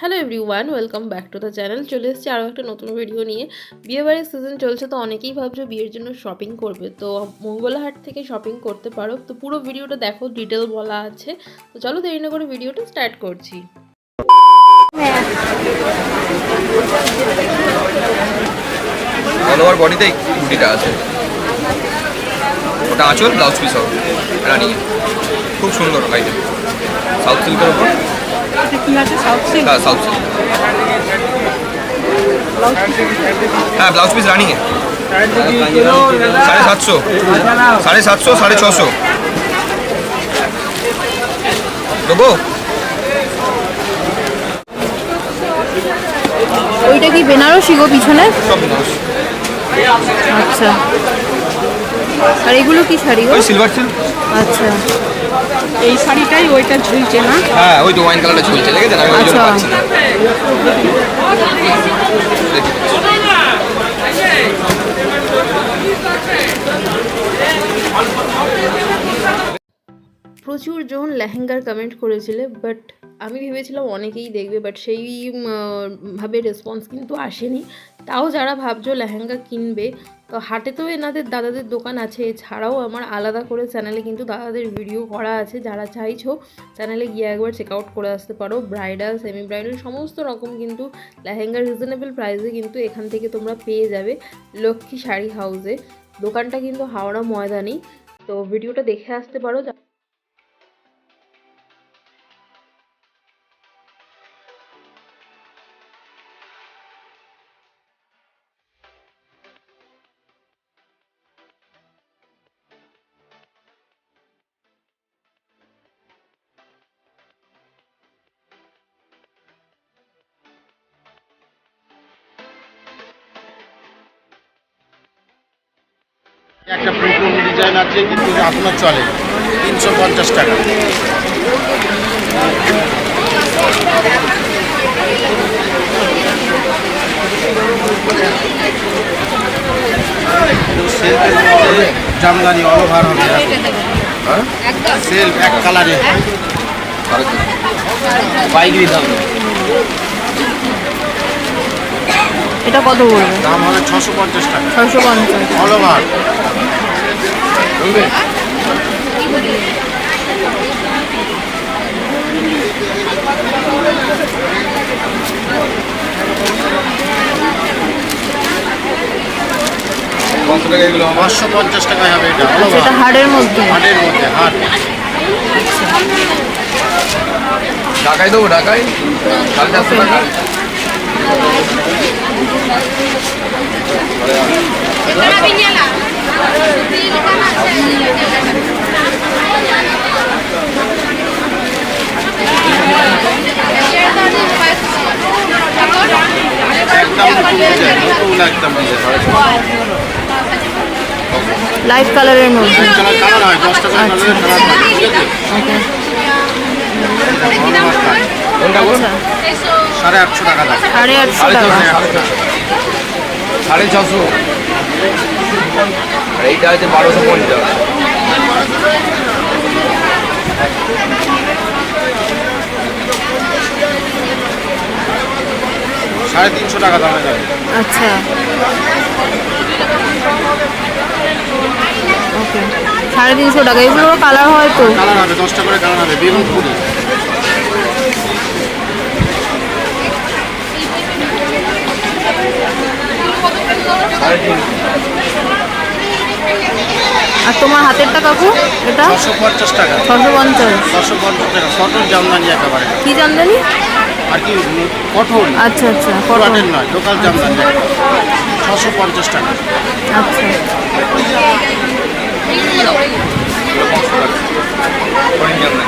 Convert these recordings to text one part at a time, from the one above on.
Hello everyone, welcome back to the channel. চলে এসেছি আরও একটা নতুন ভিডিও নিয়ে। বিয়েবাড়ির সিজন চলছে তো অনেকেই ভাবছ বিয়ের জন্য শপিং করবে। তো মঙ্গলাহাট থেকে শপিং করতে পারো। তো পুরো ভিডিওটা দেখো ডিটেল বলা আছে। তো চলো দেরি না করে ভিডিওটা স্টার্ট করছি। খুব সুন্দর সাউথ সিল্কের এটা কি আছে? সাউথ সিল্ক হ্যাঁ সাউথ সিল্ক হ্যাঁ ব্লাউজ পিস রানিং সাড়ে সাতশো। সাড়ে সাতশো সাড়ে ছশো। দেবো ওইটা কি বেনারসি গো পিছনে? ব্লাউজ আচ্ছা। আর এগুলো কি শাড়ি গো? সিলভার সিল্ক আচ্ছা। এই শাড়িটাই ওইটা ঝুলছে না? হ্যাঁ ওই তো ওয়াইন কালারটা ঝুলছে দেখেছেন? আমি ওই জন্য আচ্ছা। পাচ্ছি না। প্রচুর জন লেহেঙ্গার কমেন্ট করেছিলে বাট আমি ভেবেছিলাম অনেকেই দেখবে বাট সেই ভাবে রেসপন্স কিন্তু আসেনি। তাও যারা ভাবছ লেহেঙ্গা কিনবে, তো হাটে তো এনাদের দাদাদের দোকান আছে। এছাড়াও আমার আলাদা করে চ্যানেলে কিন্তু দাদাদের ভিডিও করা আছে। যারা চাইছো চ্যানেলে গিয়ে একবার চেক আউট করে আসতে পারো। ব্রাইডাল সেমি ব্রাইডাল সমস্ত রকম কিন্তু লেহেঙ্গা রিজনেবল প্রাইসে কিন্তু এখান থেকে তোমরা পেয়ে যাবে লক্ষ্মী শাড়ি হাউসে দোকানটা কিন্তু হাওড়া ময়দানি তো ভিডিওটা দেখে আসতে পারো। একটা প্রোগ্রাম ডিজাইন আছে কিন্তু আপনার চলে তিনশো পঞ্চাশ টাকা। জামদানি অল ওভার হবে। হ্যাঁ? সেলফ এক কালারে বাইক দাম। এটা কত পড়বে? দাম হবে ছশো পঞ্চাশ টাকা। ছয়শো পঞ্চাশ অল ওভার পাঁচশো পঞ্চাশ টাকায় হবে এটা। আচ্ছা এটা হাড়ের মধ্যে? হাটের মধ্যে হাট। ঢাকায় দেবো ঢাকায়? সাড়ে চারশো টাকা একদম ডিজাইন নতুন একদম ডিজাইন লাইট কালারের মধ্যে। কোন আচ্ছা। সাড়ে আটশো টাকা দাম। সাড়ে আটশো সাড়ে টাকা। ছশো সাড়ে ছশো। আর এইটা আছে বারোশো পঞ্চাশ। সাড়ে তিনশো টাকা দামে যাবে আচ্ছা। ওকে। সাড়ে তিনশো টাকা। এগুলোর কালার হয় তো? কালার হবে দশটা করে কালার হবে বেগুন কুড়ি আর তোমার হাতেরটা কাকু? এটা? ছশো পঞ্চাশ টাকা। ছশো পঞ্চাশ। ছশো পঞ্চাশ টাকা কটন জামদানি একেবারে। কি জানদানি আর কি কঠোর আচ্ছা আচ্ছা কটন। পুরানের নয় লোকাল জামদানি ছশো পঞ্চাশ টাকা। আচ্ছা। জামদানি।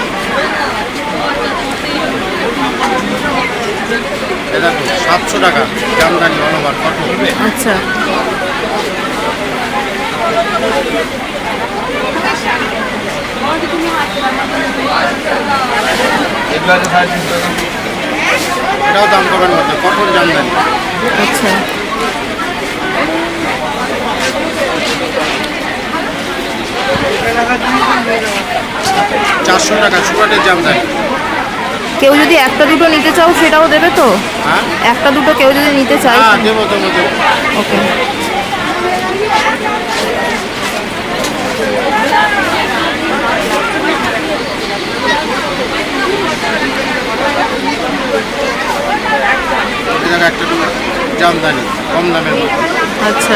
সাতশো টাকা জামদানি অলওভার কঠোর আচ্ছা। এটাও দাম কমের মধ্যে কঠোর জামদানি। আচ্ছা। চারশো টাকা সুরাটের জামদানি। কেউ যদি একটা দুটো নিতে চাও সেটাও দেবে তো? হ্যাঁ? একটা দুটো কেউ যদি নিতে চায় হ্যাঁ ওকে। একটা জামদানি কম দামের মধ্যে। আচ্ছা।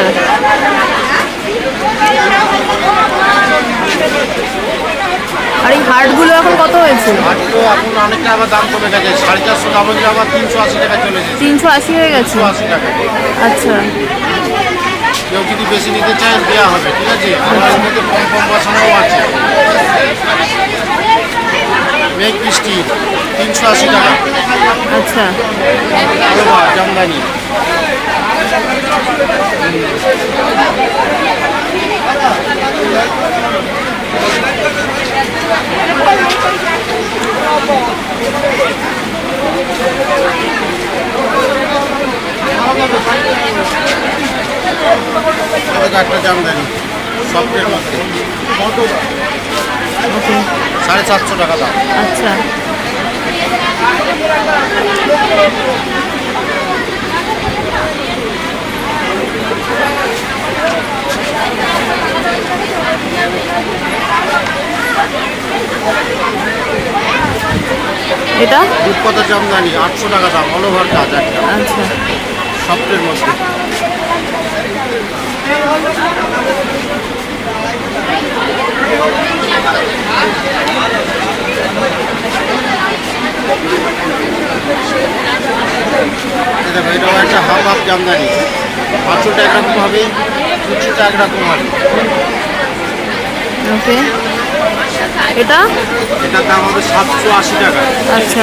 আর এই হার্টগুলো এখন কত হয়েছে? আটগুলো এখন অনেকটা আবার দাম কমে গেছে। সাড়ে চারশো দাম আবার তিনশো আশি টাকা চলে গেছে। তিনশো আশি হয়ে গেছে? আশি টাকা। আচ্ছা। কেউ যদি বেশি নিতে চায় দেওয়া হবে ঠিক আছে? আমার মধ্যে কম কম বসানোও আছে। মেঘ বৃষ্টি তিনশো আশি টাকা। আচ্ছা। জামদানি। একটা জামদানি সফটের মধ্যে সাড়ে সাতশো টাকা দাম। আচ্ছা। এটা? রূপকথা জামদানি আটশো টাকা দাম। অল ওভার কাজ একটা। আচ্ছা। সফটের মধ্যে দেখো এটাও একটা হাফ হাফ জামদানি। পাঁচশোটা একরকম হবে কুচিটা একরকম হবে। ওকে। এটা? এটার দাম হবে সাতশো আশি টাকা। আচ্ছা।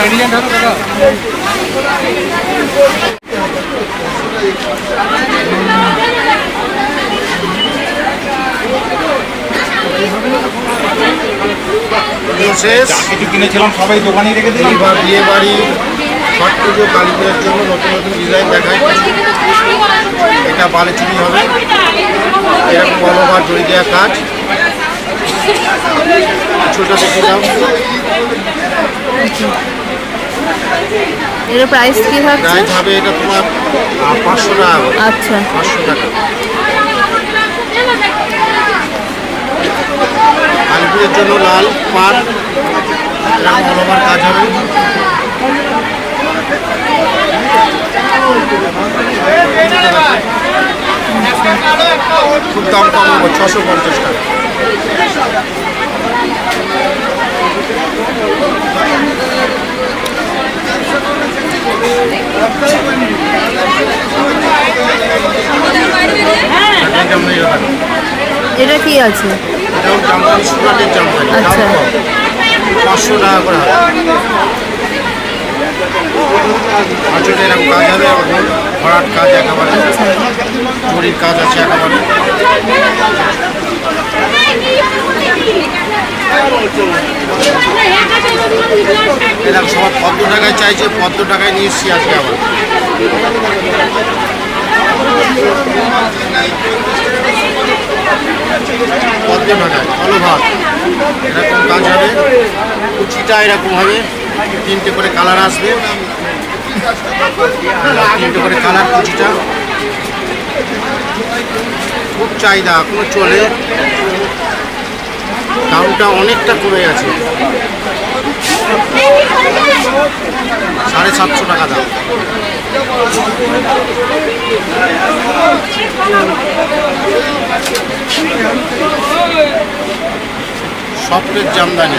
শেষ। কিছু কিনেছিলাম সবাই দোকানে রেখে দিলাম। এইবার বিয়ে বাড়ি ছট পুজো কালী পুজোর জন্য নতুন নতুন ডিজাইন দেখায় এটা বালে চুরি হবে। এরকম অলওভার জড়ি দেওয়া কাজ। ছোটো দেখে দাও এর প্রাইস কি থাকছে প্রাইস হবে এটা তোমার আহ, পাঁচশো টাকা আচ্ছা। পাঁচশো টাকা। কালী জন্য লাল পাট অলওভার কাজ হবে খুব দাম কম হবে ছশো পঞ্চাশ টাকা। এটা কি আছে আচ্ছা। পাঁচশো টাকা করে হবে। এরকম কাজ হবে ভরাট কাজ একেবারে জরির কাজ আছে একেবারে। এরকম সবার পদ্ম টাকায় চাইছে, পদ্ম টাকায় নিয়ে এসছি আজকে আবার। পদ্ম টাকায় ভালো ভাব এরকম কাজ হবে। কুচিটা এরকম হবে। তিনটে করে কালার আসবে। তিনটে করে কালার কুচিটা। খুব চাহিদা, এখনও চলে। দামটা অনেকটা কমে গেছে। সাড়ে সাতশো টাকা দাম। সফটের জামদানি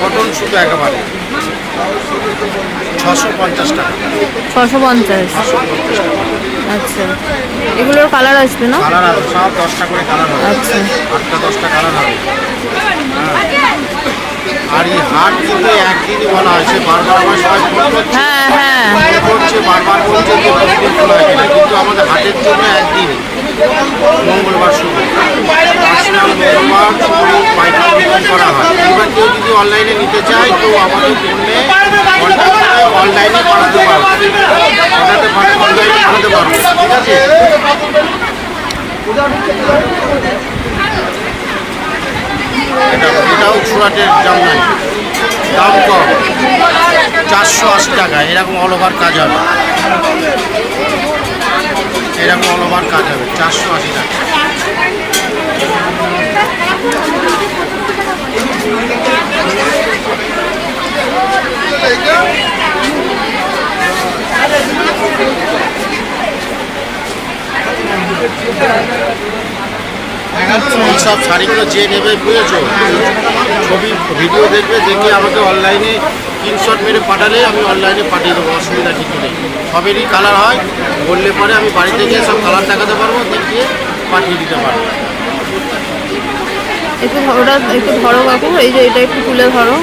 কটন সুতো একেবারে। ছশো পঞ্চাশ টাকা। ছশো পঞ্চাশ। আচ্ছা। এগুলোর কালার আসবে না? কালার হবে সব দশটা করে কালার হবে। আচ্ছা। আটটা দশটা কালার হবে। হ্যাঁ। আর এই হাট কিন্তু একদিনই বলা হয়েছে বারবার আমার সবাই ফোন করছে হ্যাঁ হ্যাঁ। করছে বারবার বলছে যে প্রতিদিন খোলা হয় কিনা কিন্তু আমাদের হাটের জন্য একদিন মঙ্গলবার শুরু পার্সোনাল মঙ্গলবার শুরু পাইকারি বিক্রি করা হয়। এবার কেউ যদি অনলাইনে নিতে চায় তো আমাদের ফোনে অনলাইনে পাঠাতে পারব পাঠাতে পারব অনলাইনে পাঠাতে পারব ঠিক আছে? এটা এটাও সুরাটের জামদানি দাম কম। চারশো আশি টাকা, এরকম অল ওভার কাজ হবে। এরকম অল ওভার কাজ হবে, চারশো আশি টাকা। এই সব শাড়িগুলো যে নেবে, বুঝেছ? ছবি, ভিডিও দেখবে, দেখে আমাকে অনলাইনে স্ক্রিনশট মেরে পাঠালে আমি অনলাইনে পাঠিয়ে দেবো, অসুবিধা কিছু নেই। সবেরই কালার হয়, বললে পরে আমি বাড়িতে গিয়ে সব কালার দেখাতে পারব, দেখিয়ে পাঠিয়ে দিতে পারব। একটু ওটা একটু ধরো কাকু, এই যে এটা একটু তুলে ধরো।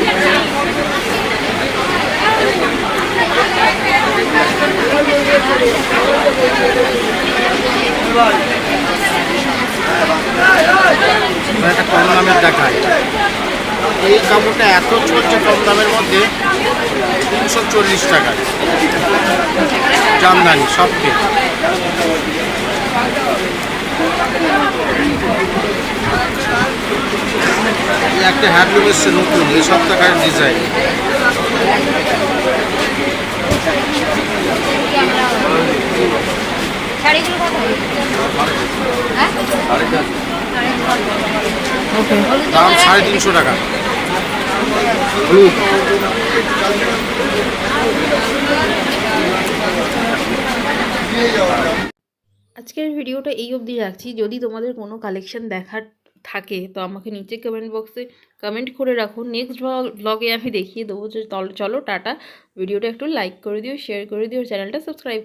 একটা কম দামের দেখায়। এই কাপড়টা এত চলছে কম দামের মধ্যে, তিনশো চল্লিশ টাকা। জামদানি সবকে একটা হ্যান্ডলুম এসছে নতুন, এই সপ্তাহের ডিজাইন দাম সাড়ে তিনশো টাকা। আজকের ভিডিওটা এই অবধি রাখছি। যদি তোমাদের কোনো কালেকশন দেখার থাকে তো আমাকে নিচে কমেন্ট বক্সে কমেন্ট করে রাখো। নেক্সট ব্লগে আমি দেখিয়ে দেবো চলো টাটা। ভিডিওটা একটু লাইক করে দিও শেয়ার করে দিও চ্যানেলটা সাবস্ক্রাইব